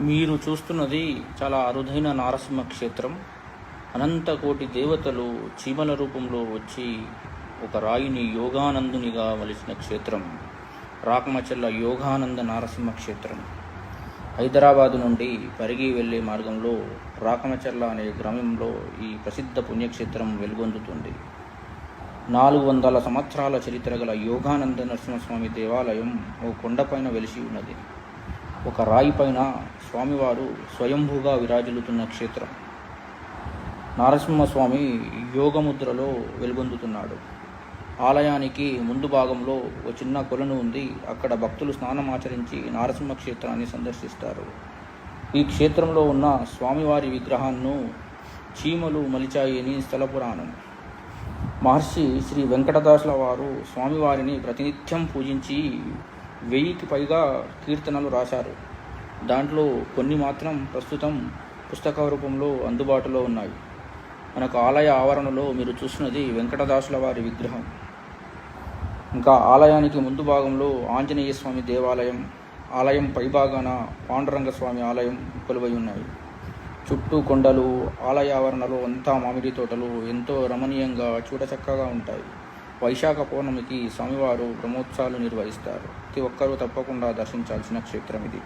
మీరు చూస్తున్నది చాలా అరుదైన నారసింహ క్షేత్రం. అనంత కోటి దేవతలు చీమల రూపంలో వచ్చి ఒక రాయిని యోగానందునిగా వలిసిన క్షేత్రం. రాకమచల్ల యోగానంద నారసింహ క్షేత్రం. హైదరాబాదు నుండి పరిగి వెళ్ళే మార్గంలో రాకమచర్ల అనే గ్రామంలో ఈ ప్రసిద్ధ పుణ్యక్షేత్రం వెలుగొందుతుంది. నాలుగు వందల సంవత్సరాల చరిత్ర గల యోగానంద నరసింహస్వామి దేవాలయం ఓ కొండపైన వెలిసి ఉన్నది. ఒక రాయి పైన స్వామివారు స్వయంభూగా విరాజిల్లుతున్న క్షేత్రం. నారసింహస్వామి యోగముద్రలో వెలుగొందుతున్నాడు. ఆలయానికి ముందు భాగంలో ఓ చిన్న కొలను ఉంది. అక్కడ భక్తులు స్నానం ఆచరించి నారసింహ క్షేత్రాన్ని సందర్శిస్తారు. ఈ క్షేత్రంలో ఉన్న స్వామివారి విగ్రహాన్ని చీమలు మలిచాయి అని స్థల పురాణం. మహర్షి శ్రీ వెంకటదాసుల వారు స్వామివారిని ప్రతినిత్యం పూజించి వెయ్యికి పైగా కీర్తనలు రాశారు. దాంట్లో కొన్ని మాత్రం ప్రస్తుతం పుస్తక రూపంలో అందుబాటులో ఉన్నాయి. మనకు ఆలయ ఆవరణలో మీరు చూస్తున్నది వెంకటదాసుల వారి విగ్రహం. ఇంకా ఆలయానికి ముందు భాగంలో ఆంజనేయ స్వామి దేవాలయం ఆలయం పైభాగాన పాండురంగ స్వామి ఆలయం కొలువై ఉన్నాయి. చుట్టూ కొండలు ఆలయ ఆవరణలో అంతా మామిడి తోటలు ఎంతో రమణీయంగా చూడచక్కగా ఉంటాయి. వైశాఖ పౌర్ణమికి స్వామివారు బ్రహ్మోత్సవాలు నిర్వహిస్తారు. ప్రతి ఒక్కరూ తప్పకుండా దర్శించాల్సిన క్షేత్రం ఇది.